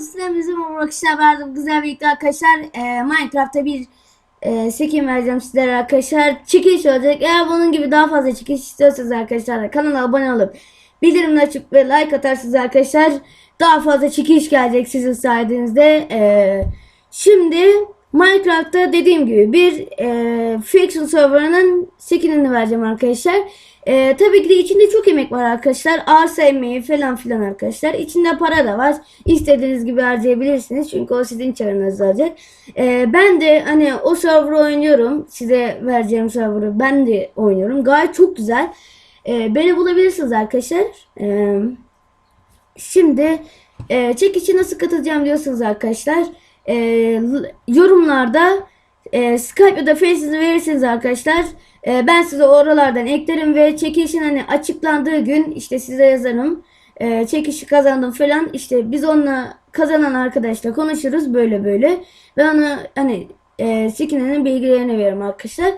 sizden bizim arkadaşlar verdim güzel birlikte arkadaşlar e, Minecraft'ta bir e, skin vereceğim sizlere arkadaşlar. Çekiliş olacak. Eğer bunun gibi daha fazla çekiliş istiyorsanız arkadaşlar kanala abone olup bildirimleri açıp ve like atarsınız arkadaşlar daha fazla çekiliş gelecek sizin sayenizde. E, şimdi Minecraft'ta dediğim gibi bir e, Fiction serverının skinini vereceğim arkadaşlar. E, tabii ki de içinde çok emek var arkadaşlar. Arsa emeği falan filan arkadaşlar. İçinde para da var. İstediğiniz gibi harcayabilirsiniz. Çünkü o sizin çarınızda olacak. E, ben de hani o server'ı oynuyorum. Size vereceğim server'ı ben de oynuyorum. Gayet çok güzel. E, beni bulabilirsiniz arkadaşlar. E, Şimdi e, çekişi nasıl katılacağım diyorsunuz arkadaşlar. E, yorumlarda e, Skype ya da Face'inizi verirsiniz arkadaşlar. E, ben size oralardan eklerim ve çekilişin hani açıklandığı gün işte size yazarım. E, çekişi kazandım falan işte biz onunla kazanan arkadaşla konuşuruz böyle böyle. Ve ona hani e, skininin bilgilerini veririm arkadaşlar.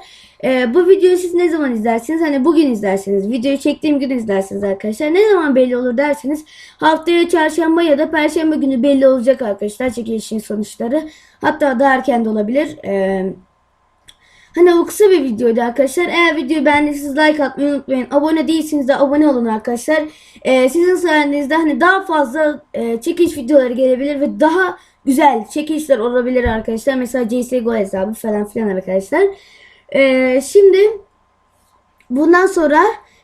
E, bu videoyu siz ne zaman izlersiniz? Hani bugün izlersiniz. Videoyu çektiğim gün izlersiniz arkadaşlar. Ne zaman belli olur derseniz haftaya çarşamba ya da perşembe günü belli olacak arkadaşlar çekilişin sonuçları. Hatta daha erken de olabilir. E, Hani o kısa bir videoydu arkadaşlar. Eğer videoyu beğendiyseniz like atmayı unutmayın. Abone değilseniz de abone olun arkadaşlar. Ee, sizin sayenizde hani daha fazla e, çekiş videoları gelebilir ve daha güzel çekişler olabilir arkadaşlar. Mesela CSGO hesabı falan filan arkadaşlar. Ee, şimdi bundan sonra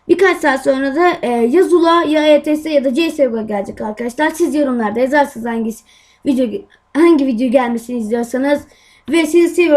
birkaç saat sonra da e, ya Zula ya ETS ya da CSGO gelecek arkadaşlar. Siz yorumlarda yazarsınız hangisi video hangi video gelmesini istiyorsanız ve sizi seviyorum.